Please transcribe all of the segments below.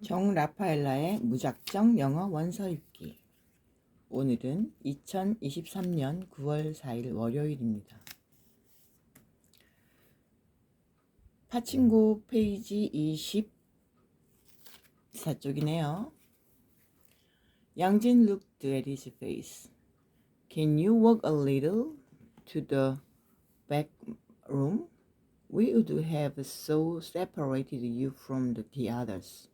정 라파엘라의 무작정 영어 원서 읽기. 오늘은 2023년 9월 4일 월요일입니다. 파친구 페이지 24쪽이네요. 양진 looked at his face. Can you walk a little to the back room? We would have so separated you from the others.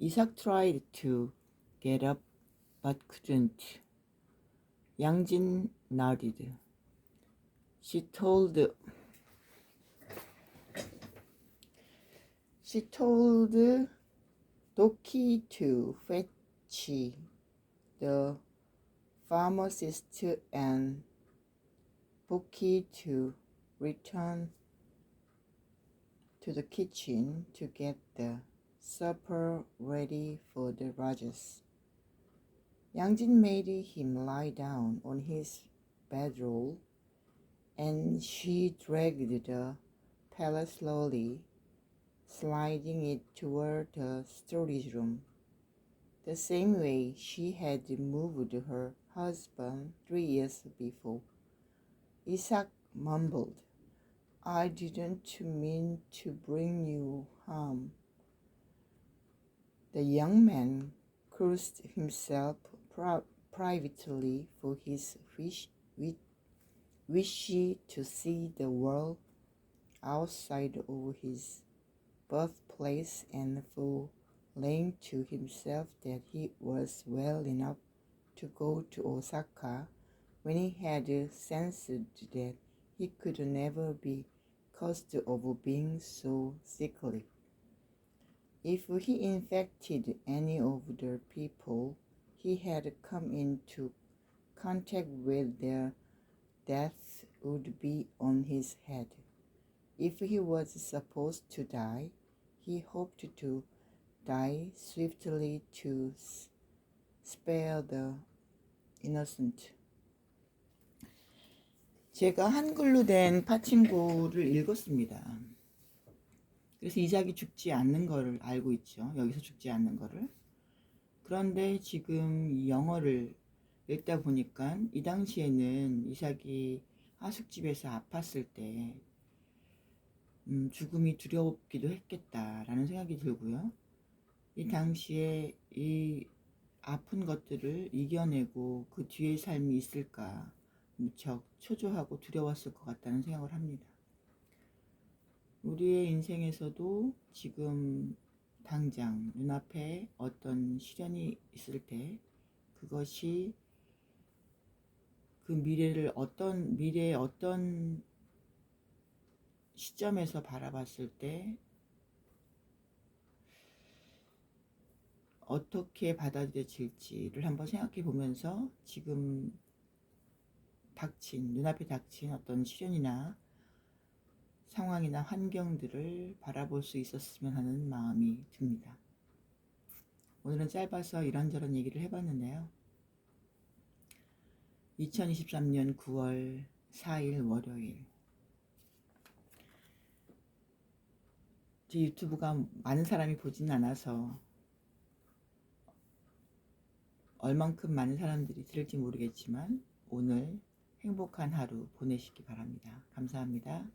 Isaac tried to get up but couldn't. Yangjin nodded. She told she told Doki to fetch the pharmacist and Boki to return to the kitchen to get the supper ready for the Rajas. Yangjin made him lie down on his bedroll, and she dragged the pallet slowly, sliding it toward the storage room, the same way she had moved her husband three years before. Isaac mumbled, I didn't mean to bring you harm. The young man cursed himself pri- privately for his wish, wish, to see the world outside of his birthplace and for lying to himself that he was well enough to go to Osaka when he had sensed that he could never be caused of being so sickly. If he infected any of the people he had come into contact with, their death would be on his head. If he was supposed to die, he hoped to die swiftly to s- spare the innocent. 제가 한글로 된 파친구를 읽었습니다. 그래서 이삭이 죽지 않는 거를 알고 있죠. 여기서 죽지 않는 거를. 그런데 지금 이 영어를 읽다 보니까 이 당시에는 이삭이 하숙집에서 아팠을 때 음, 죽음이 두렵기도 했겠다라는 생각이 들고요. 이 당시에 이 아픈 것들을 이겨내고 그 뒤의 삶이 있을까 무척 초조하고 두려웠을 것 같다는 생각을 합니다. 우리의 인생에서도 지금 당장 눈앞에 어떤 시련이 있을 때 그것이 그 미래를 어떤 미래의 어떤 시점에서 바라봤을 때 어떻게 받아들여질지를 한번 생각해 보면서 지금 닥친 눈앞에 닥친 어떤 시련이나 상황이나 환경들을 바라볼 수 있었으면 하는 마음이 듭니다. 오늘은 짧아서 이런저런 얘기를 해봤는데요. 2023년 9월 4일 월요일. 제 유튜브가 많은 사람이 보진 않아서 얼만큼 많은 사람들이 들을지 모르겠지만 오늘 행복한 하루 보내시기 바랍니다. 감사합니다.